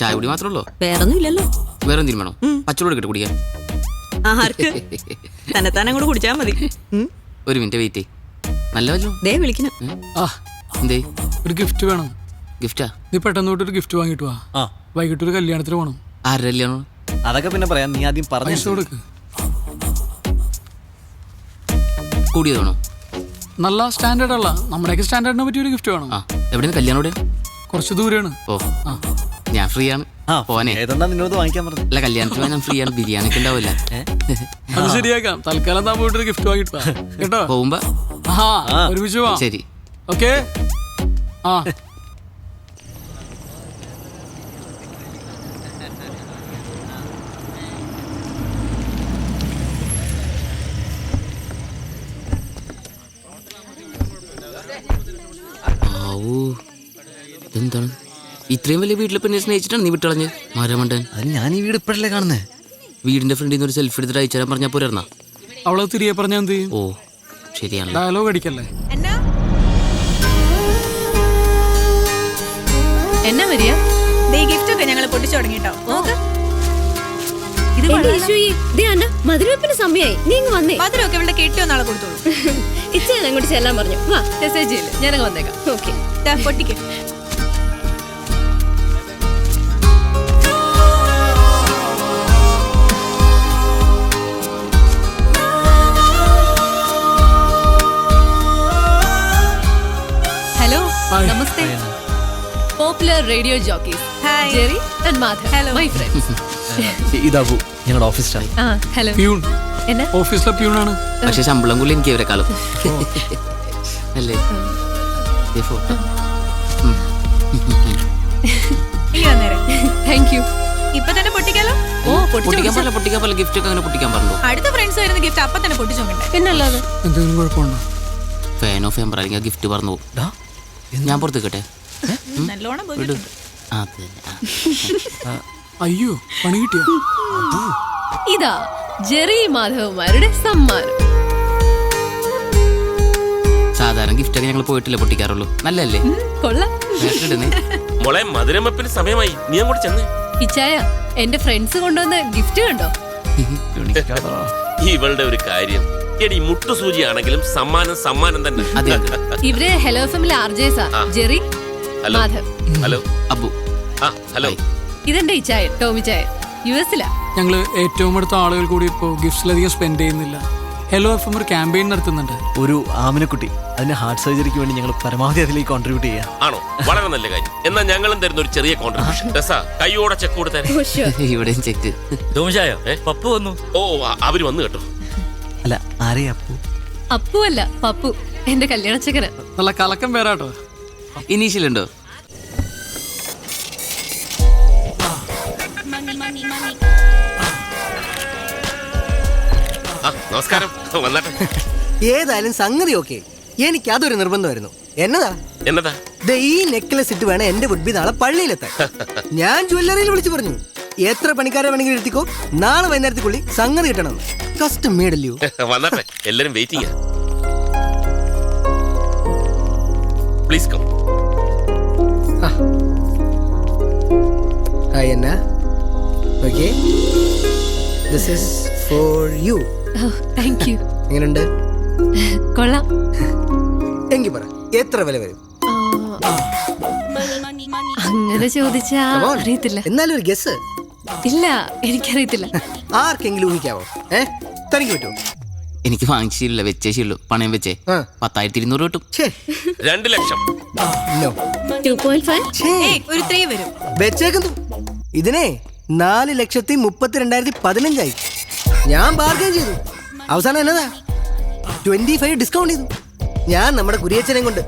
ചായ കുടി മാത്രമേ ഉള്ളൂ? വേറൊന്നും ഇല്ലല്ലോ വേറെ എന്തെങ്കിലും വേണോ പച്ചവെള്ളം എടുക്കട്ടെ കുടിക്കാൻ. ആർക്ക് തന്നെ തന്നെ അങ്ങോട്ട് കുടിച്ചാ മതി. ഒരു മിനിറ്റ് വെയിറ്റ് നല്ല വല്ലോ? ദേ വിളിക്കണം ആ എന്തേ? ഒരു ഗിഫ്റ്റ് വേണം. ഗിഫ്റ്റാ? നീ പെട്ടെന്ന് തൊട്ട് ഒരു ഗിഫ്റ്റ് വാങ്ങിട്ട് വാ. ആ. വൈകിട്ട് ഒരു കല്യാണത്തിന് പോകണം ആരുടെ കല്യാണം? അതൊക്കെ പിന്നെ പറയാം. നീ ആദ്യം പറഞ്ഞു കൊടുക്ക്. കൂടിയതാണോ? നല്ല സ്റ്റാൻഡേർഡ് അല്ല നമ്മുടെയൊക്കെ സ്റ്റാൻഡേർഡിനെ പറ്റിയ ഒരു ഗിഫ്റ്റ് വേണം. ആ എവിടെയാണ്? കല്യാണം കുറച്ച് ദൂരെയാണ്. ഓ. ആ. ഞാൻ ഫ്രീ ആണ്. ആ പോനെ ഏതെന്നാ നിന്നോട് വാങ്ങിക്കാൻ പറഞ്ഞു അല്ല കല്യാണത്തിന് ഞാൻ ഫ്രീ ആണ്. ബിരിയാണി ഒക്കെ ഉണ്ടാവില്ല അത് ശരിയാക്കാം. തൽക്കാലം താൻ പോയിട്ട് ഒരു ഗിഫ്റ്റ് വാങ്ങിട്ട് വാ. കേട്ടോ? പോകുമ്പോ. ഒരുമിച്ച് ശരി. ഓക്കെ ആ. ഇത്രയും വലിയ വീട്ടിലെ പിന്നെ സ്നേഹിച്ചിട്ടാണ് നീ വിട്ടളഞ്ഞ്? മരമണ്ടൻ. അത് ഞാൻ ഈ വീട് ഇപ്പോഴല്ലേ കാണുന്നത് വീടിന്റെ ഫ്രണ്ടിൽ നിന്ന് ഒരു സെൽഫി എടുത്തിട്ട് അയച്ചു തരാൻ പറഞ്ഞാൽ പോരായിരുന്നാ? അവളെ തിരികെ പറഞ്ഞാൽ എന്ത് ചെയ്യും? ഓ ശരിയാണ്. ഡയലോഗ് അടിക്കല്ലേ? എന്നാ? എന്നാ വരിക ദേ ഗിഫ്റ്റ് ഒക്കെ ഞങ്ങൾ പൊട്ടിച്ചു തുടങ്ങിട്ടോ. മധുരവെപ്പിന് സമയായി. നീ ഇങ്ങ് വന്നേ. മധുരമൊക്കെ ഇവിടെ കെട്ടിയോ നാളെ കൊടുത്തോളൂ. ഇച്ച അങ്ങോട്ട് ചെല്ലാൻ പറഞ്ഞു. വാ. മെസ്സേജ് ഞാൻ ഞാനങ്ങ് വന്നേക്കാം. ഓക്കെ. ദാ, പൊട്ടിക്ക്. Namaste popular radio jockeys hi Jerry and Madhav hello my friends ഇതാവൂ ഞങ്ങളുടെ ഓഫീസ് സ്റ്റാഫ് ആ ഹലോ പ്യൂൺ. എന്നാ? ഓഫീസിലെ പ്യൂണാണ്. പക്ഷെ ശമ്പളം കൂടി എനിക്ക് ഇവരെക്കാളും അല്ലേ? ഫോട്ടോ. താങ്ക് യു ഇപ്പൊ തന്നെ പൊട്ടിക്കാലോ? ഓ പൊട്ടിക്കാൻ പാടില്ല ഗിഫ്റ്റ് ഒക്കെ അങ്ങനെ പൊട്ടിക്കാൻ പറഞ്ഞു? അടുത്ത ഫ്രണ്ട്സ് വരുന്ന ഗിഫ്റ്റ് അപ്പൊ തന്നെ പൊട്ടിച്ചു നോക്കണ്ടേ. പിന്നല്ലാതെ. എന്തെങ്കിലും കുഴപ്പമുണ്ടോ? ഫാൻ ഓഫ് ചെയ്യാൻ അല്ലെങ്കിൽ ഗിഫ്റ്റ് പറഞ്ഞു പോകും. ഞാൻ പുറത്ത് കേട്ടെ നല്ലോണം പോയിട്ടുണ്ട്. ആ, അത് തന്നെ. ആ. അയ്യോ പണി കിട്ടിയോ? ഇതാ ജെറി മാധവന്മാരുടെ സമ്മാനം. സാധാരണ ഗിഫ്റ്റ് ഒക്കെ ഞങ്ങൾ പോയിട്ടില്ല പൊട്ടിക്കാറുള്ളൂ. നല്ലല്ലേ ഉം, കൊള്ളാം. ഇടുന്നേ. മോളെ മധുരമപ്പിന് സമയമായി. നീ അങ്ങോട്ട് ചെന്ന്. ഇച്ചായ എന്റെ ഫ്രണ്ട്സ് കൊണ്ടുവന്ന ഗിഫ്റ്റ് കണ്ടോ? ഇവളുടെ ഒരു കാര്യം. എടി മുട്ടുസൂചിയാണെങ്കിലും സമ്മാനം സമ്മാനം തന്നെ. ഇവർ hello family ആർജേസാ Jerry hello Madhav. Hello Abu. ആ ഹലോ ഇതെന്റെ ഇച്ചായ ടോമി ചായ. യു എസിലാ? ഞങ്ങൾ ഏറ്റവും അടുത്ത ആളുകൾ കൂടി ഇപ്പോൾ ഗിഫ്റ്റ്സിലധികം സ്പെൻഡ് ചെയ്യുന്നില്ല. ഹലോ എഫ് എം ഒരു ക്യാമ്പയിൻ നടത്തുന്നുണ്ട്. ഒരു ആമിനക്കുട്ടി അതിന് ഹാർട്ട് സർജറിക്ക് വേണ്ടി ഞങ്ങൾ പരമാവധി അതിലേക്ക് കോൺട്രിബ്യൂട്ട് ചെയ്യാം. ആണോ? വളരെ നല്ല കാര്യം. എന്നാൽ ഞങ്ങളും തരുന്ന ഒരു ചെറിയ കോൺട്രിബ്യൂഷൻ രസാ കൈയോടെ ചെക്ക് കൊടുത്തേ. ഇവിടെയും ചെക്ക് പപ്പു വന്നു. ഓ അവർ വന്നു കേട്ടോ. അല്ല ആരെയാ അപ്പു? അപ്പു അല്ല പപ്പു. എന്റെ കല്യാണച്ചക്കന നല്ല കലക്കം പേരാട്ടോ. ഇനീഷ്യൽ ഉണ്ടോ ആ നമസ്കാരം. വന്നാട്ടെ. ഏതായാലും സംഗതി ഓക്കെ. എനിക്ക് അതൊരു നിർബന്ധമായിരുന്നു. എന്നതാ? എന്നതാ? ദേ ഈ നെക്ലസ് ഇട്ട് വേണം എന്റെ വുഡ്ബി നാളെ പള്ളിയിലെത്താൻ. ഞാൻ ജ്വല്ലറിയിൽ വിളിച്ചു പറഞ്ഞു. എത്ര പണിക്കാരെ വേണമെങ്കിലും എടുത്തിക്കോ നാളെ വൈകുന്നേരത്തിക്കുള്ളി സംഗതി കിട്ടണം. കസ്റ്റം മേടല്ലോ വന്നാട്ടെ. എല്ലാരും waiting please come hi Anna okay this is for you thank you എങ്ങനെയുണ്ട് കൊള്ളാം. എങ്കിൽ പറ. എത്ര വില വരും? അങ്ങനെ ചോദിച്ചാ. അറിയത്തില്ല. എന്നാലും ഒരു ഗസ് ഇല്ല എനിക്കറിയത്തില്ല. ആർക്കെങ്കിലും ഊഹിക്കാവോ? ഏ? തനിക്ക് പറ്റുമോ? എനിക്ക് വാങ്ങിച്ചില്ല വെച്ചേ ശീലു പണയം വെച്ചേ. ആ. പത്തായിരത്തി ഇരുന്നൂറ് കിട്ടും. ഛേ. രണ്ട് ലക്ഷം. നോ ടു പോയിന്റ് ഫൈവ് ഛേ. ഒരു ത്രീ വരും. വെച്ചേക്കുന്നു. ഇതിനെ നാല് ലക്ഷത്തി മുപ്പത്തി രണ്ടായിരത്തി പതിനഞ്ചായി. ഞാൻ ബാർഗൈൻ ചെയ്തു. അവസാനം എന്നതാ? ട്വന്റി ഫൈവ് ഡിസ്കൗണ്ട് ചെയ്തു. ഞാൻ നമ്മുടെ കുരിയച്ചനെ കൊണ്ട്.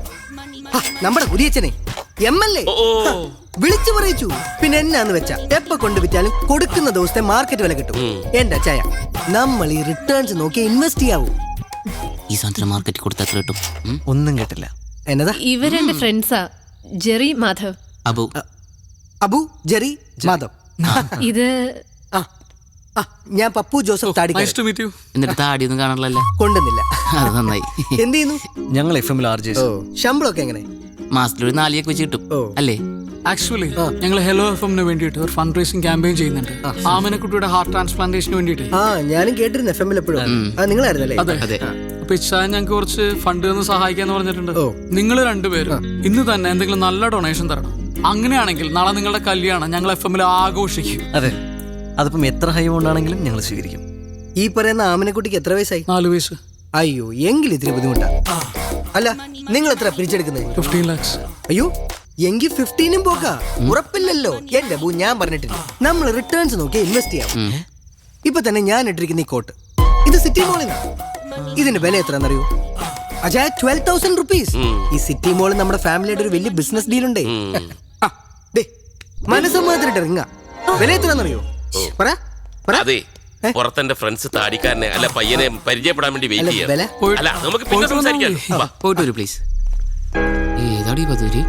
നമ്മുടെ കുരിയച്ചനെ. M L A. ഓ ഓ. വിളിച്ചു പറയിച്ചു. പിന്നെ എന്നാന്ന് വെച്ചാ എപ്പ കൊണ്ട് വിറ്റാലും കൊടുക്കുന്ന ദിവസത്തെ മാർക്കറ്റ് വില കിട്ടും. എന്റെ ചായ നമ്മൾ ഈ റിട്ടേൺസ് നോക്കി ഇൻവെസ്റ്റ് ചെയ്യാവൂ. ഈ സാധനം മാർക്കറ്റ് കൊടുത്താൽ കിട്ടും? ഒന്നും കിട്ടില്ല. എന്നതാ? ഇവരെന്റെ ഫ്രണ്ട്സാ ജെറി മാധവ്. അബു. അബു ജെറി മാധവ്. ഇത് ആ ആ ഞാൻ പപ്പു ജോസഫ് എന്നിട്ട് താടിയൊന്നും കാണാനല്ല കൊണ്ടുവന്നില്ല. അത് നന്നായി. എന്ത് ചെയ്യുന്നു? ഞങ്ങൾ എഫ് എമ്മിൽ ആർ ജെ ഓ ശമ്പളമൊക്കെ എങ്ങനെ? മാസത്തിൽ ഒരു നാലിയൊക്കെ വെച്ച് കിട്ടും അല്ലേ? ആക്ച്വലി ഞങ്ങൾ ഹെലോ എഫ് എമ്മിന് വേണ്ടിയിട്ട് ഒരു ഫണ്ട് റേസിംഗ് ക്യാമ്പയിൻ ചെയ്യുന്നുണ്ട് ആമനക്കുട്ടിയുടെ ഹാർട്ട് ട്രാൻസ്പ്ലാന്റേഷന് വേണ്ടിയിട്ട്. ആ ഞാനും കേട്ടിരുന്നു എഫ് എമ്മിൽ എപ്പോഴും. നിങ്ങളായിരുന്നല്ലേ? അതെ. അതെ. അപ്പൊ ഇച്ഛാൻ ഞങ്ങൾക്ക് കുറച്ച് ഫണ്ട് തന്ന് സഹായിക്കാന്ന് പറഞ്ഞിട്ടുണ്ട്. നിങ്ങൾ രണ്ടുപേരും ഇന്ന് തന്നെ എന്തെങ്കിലും നല്ല ഡൊണേഷൻ തരണം. അങ്ങനെയാണെങ്കിൽ നാളെ നിങ്ങളുടെ കല്യാണം ഞങ്ങൾ എഫ് എമ്മിൽ ആഘോഷിക്കും. അതെ. അതിപ്പം എത്ര ഹൈ ഉണ്ടാണെങ്കിലും ഞങ്ങൾ സ്വീകരിക്കും. ഈ പറയുന്ന ആമനക്കുട്ടിക്ക് എത്ര വയസ്സായി? നാല് വയസ്സ്. അയ്യോ എങ്കിൽ ഇതിന് ബുദ്ധിമുട്ടാ. അല്ല നിങ്ങൾ എത്ര പിരിച്ചെടുക്കുന്നത് ഫിഫ്റ്റീൻ ലാക്സ് അയ്യോ എങ്കിൽ ഫിഫ്റ്റീനും പോകാ ഉറപ്പില്ലല്ലോ. എന്റെ ബൂ ഞാൻ പറഞ്ഞിട്ടില്ല. നമ്മൾ റിട്ടേൺസ് നോക്കി ഇൻവെസ്റ്റ് ചെയ്യാം. ഇപ്പൊ തന്നെ ഞാൻ ഇട്ടിരിക്കുന്ന ഈ കോട്ട് ഇത് സിറ്റി മോളിൽ ഇതിന്റെ വില എത്രയാണെന്നറിയോ? അജയ ട്വൽവ് തൗസൻഡ് റുപ്പീസ് ഈ സിറ്റി മോളിൽ നമ്മുടെ ഫാമിലിയുടെ ഒരു വലിയ ബിസിനസ് ഡീൽ ഉണ്ട്. മനസ്സമ്മതത്തിലിട്ട് റിങ്ങ വില എത്രയാണെന്നറിയോ? പറ പറ. അതെ. പുറത്തെന്റെ ഫ്രണ്ട്സ് താടിക്കാരനെ അല്ല പയ്യനെ പരിചയപ്പെടാൻ വേണ്ടി വെയിറ്റ് ചെയ്യാം അല്ല നമുക്ക് പിന്നെ സംസാരിക്കാം. പോയിട്ട് വരൂ പ്ലീസ് ഏതാടി പതൂരി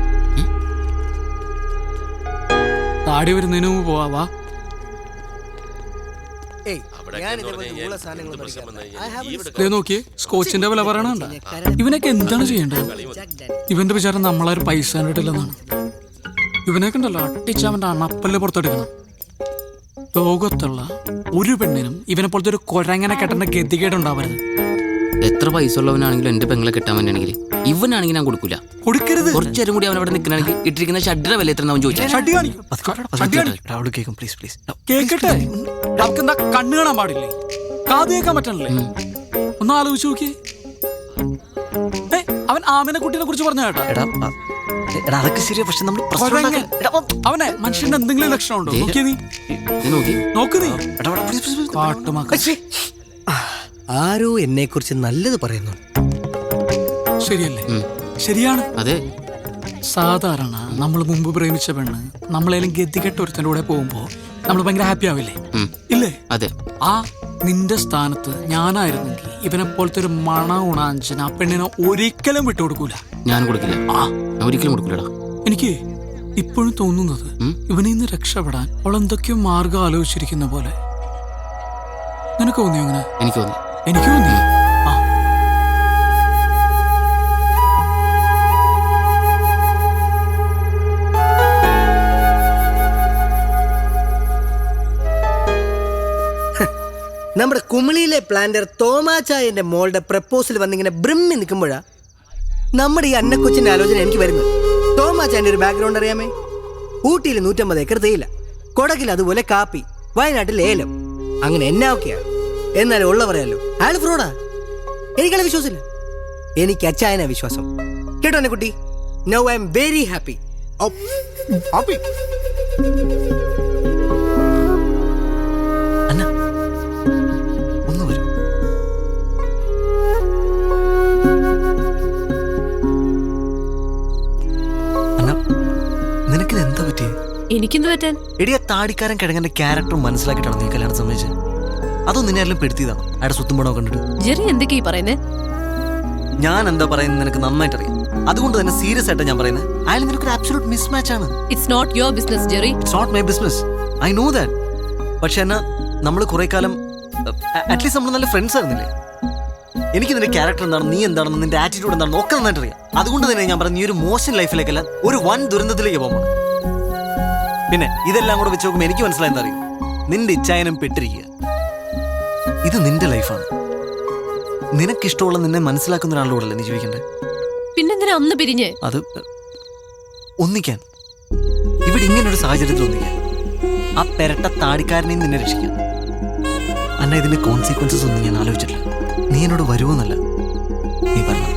താടി വരുന്നതിന് മുമ്പ് പോവാ വാ. നോക്കിയേ സ്കോച്ചിന്റെ വില പറയണണ്ട ഇവനൊക്കെ എന്താണ് ചെയ്യേണ്ടത്? ഇവന്റെ വിചാരം നമ്മളാരും പൈസ കണ്ടിട്ടില്ലെന്നാണ് ഇവനൊക്കെ ഉണ്ടല്ലോ അട്ടിച്ചവന്റെ അണപ്പല്ല് പുറത്തെടുക്കണം. ലോകത്തുള്ള ഒരു പെണ്ണിനും ഇവനെ പോലത്തെ ഒരു കൊരങ്ങനെ കെട്ടേണ്ട ഗതികേട് ഉണ്ടാവരുത് എത്ര പൈസ ഉള്ളവനാണെങ്കിലും എന്റെ പെങ്ങളെ കിട്ടാൻ വേണ്ടിയാണെങ്കിൽ ഇവനാണെങ്കിൽ ഞാൻ കൊടുക്കൂല. കൊടുക്കരുത്. കുറച്ചു നേരം കൂടി അവൻ അവിടെ നിൽക്കണമെങ്കിൽ ഇട്ടിരിക്കുന്ന ഷഡിയുടെ വില എത്ര അവൻ ചോദിച്ചാൽ. കേൾക്കും പ്ലീസ് പ്ലീസ് കേക്കട്ടെ? നമുക്ക് എന്താ കണ്ണ് കാണാൻ പാടില്ലേ? കാത് കേൾക്കാൻ പറ്റണല്ലേ? ഒന്ന് ആലോചിച്ച് നോക്കി അവൻ ആമിനെ കുട്ടീനെ കുറിച്ച് പറഞ്ഞ കേട്ടാ. എടാ അതൊക്കെ ശരിയാ. പക്ഷെ നമ്മൾ പ്രശ്നം കൊരങ്ങൻ. എടാ, ഓ, അവനെ മനുഷ്യന്റെ എന്തെങ്കിലും ലക്ഷണം ഉണ്ടോ? നോക്കിയ നീ. നീ നോക്കി. നോക്ക് നീ. എടാ, എടാ, please, please, please. കാട്ടുമാക്ക ആരോ എന്നെ കുറിച്ച് നല്ലത് പറയുന്നു. ശരിയല്ലേ? ഉം. ശരിയാണ്. അതെ. സാധാരണ നമ്മൾ മുമ്പ് പ്രേമിച്ച പെണ്ണ് നമ്മളേലും ഗതികെട്ട ഒരുത്തന്റെ കൂടെ പോകുമ്പോ നമ്മൾ ഭയങ്കര ഹാപ്പി ആവില്ലേ? ഉം. ഇല്ലേ? അതെ. ആ നിന്റെ സ്ഥാനത്ത് ഞാനായിരുന്നെങ്കിൽ ഇവനെ പോലത്തെ ഒരു മണ ഉണാഞ്ചൻ ആ പെണ്ണിനെ ഒരിക്കലും വിട്ടുകൊടുക്കൂല. ഞാൻ കൊടുക്കില്ല. ആ. ഞാൻ ഒരിക്കലും കൊടുക്കില്ലടാ. എനിക്ക് ഇപ്പോഴും തോന്നുന്നത് ഉം? ഇവനിൽ നിന്ന് രക്ഷപ്പെടാൻ അവൾ എന്തൊക്കെയോ മാർഗം ആലോചിച്ചിരിക്കുന്ന പോലെ. നിനക്ക് തോന്നിയോ അങ്ങനെ എനിക്ക് തോന്നി. എനിക്ക് തോന്നി? ആ. നമ്മുടെ കുമിളിയിലെ പ്ലാന്റർ തോമാചായന്റെ മോളുടെ പ്രപ്പോസൽ വന്നിങ്ങനെ ബ്രിമ്മി നിൽക്കുമ്പോഴാ നമ്മുടെ ഈ അന്നക്കൊച്ചിന്റെ ആലോചന എനിക്ക് വരുന്നത്. തോമാച്ചായന്റെ ഒരു ബാക്ക്ഗ്രൗണ്ട് അറിയാമേ? ഊട്ടിയിൽ നൂറ്റമ്പത് ഏക്കർ തേയില. കൊടകിൽ അതുപോലെ കാപ്പി. വയനാട്ടിൽ ഏലം. അങ്ങനെ എന്നാ ഒക്കെയാ? എന്നാലും ഉള്ള പറയാലോ അയാൾ ഫ്രോഡാ എനിക്കയാളെ വിശ്വാസമില്ല. എനിക്ക് അച്ചായന വിശ്വാസം. കേട്ടോ എന്നെ കുട്ടി now I'm very happy happy എനിക്കെന്ത് പറ്റാൻ എടിയ താടിക്കാരൻ കിഴങ്ങന്റെ ക്യാരക്ടർ മനസ്സിലാക്കിയിട്ടാണ് നീ കല്യാണം സമ്മതിച്ചത് അതോ നിന്നെ എല്ലാം പെടുത്തിയതാണ്? അയാളുടെ സ്വത്തും കണ്ടിട്ട്? ജെറി എന്തൊക്കെയാ ഈ പറയുന്നേ? ഞാൻ എന്താ പറയുന്നത് നിനക്ക് നന്നായിട്ട് അറിയാം അതുകൊണ്ട് തന്നെ സീരിയസ് ആയിട്ട് ഞാൻ പറയുന്നത് അയാൾ നിനക്കൊരു ഒരു മിസ്മാച്ച് ആണ്. It's not your business Jerry. It's not my business I know that പക്ഷെ എന്നാ നമ്മൾ കുറെ കാലം അറ്റ്ലീസ്റ്റ് നമ്മൾ നല്ല ഫ്രണ്ട്സ് ആയിരുന്നില്ലേ? എനിക്ക് നിന്റെ ക്യാരക്ടർ എന്താണ് നീ എന്താണെന്ന് നിന്റെ ആറ്റിറ്റ്യൂഡ് എന്താണെന്ന് ഒക്കെ നന്നായിട്ട് അറിയാം അതുകൊണ്ട് തന്നെ ഞാൻ പറഞ്ഞു നീ ഒരു മോശം ലൈഫിലേക്കല്ല ഒരു വൻ ദുരന്തത്തിലേക്ക് പോകാൻ പിന്നെ ഇതെല്ലാം കൂടെ വെച്ച് നോക്കുമ്പോൾ എനിക്ക് മനസ്സിലായി അറിയും? നിന്റെ ഇച്ഛായനം പെട്ടിരിക്കുക. ഇത് നിന്റെ ലൈഫാണ്. നിനക്കിഷ്ടമുള്ള നിന്നെ മനസ്സിലാക്കുന്ന ഒരാളുടെ കൂടെ നീ ജീവിക്കണ്ടേ? പിന്നെന്തിനാ അന്ന് പിരിഞ്ഞ്? അത് ഒന്നിക്കാൻ. ഇവിടെ ഇങ്ങനൊരു സാഹചര്യത്തിൽ ഒന്നിക്കാൻ. ആ പെരട്ട താടിക്കാരനെയും നിന്നെ രക്ഷിക്കാൻ. അന്ന ഇതിന്റെ കോൺസിക്വൻസസ് ഒന്നും ഞാൻ ആലോചിച്ചിട്ടില്ല. നീ എന്നോട് വരുമെന്നല്ല നീ പറഞ്ഞു.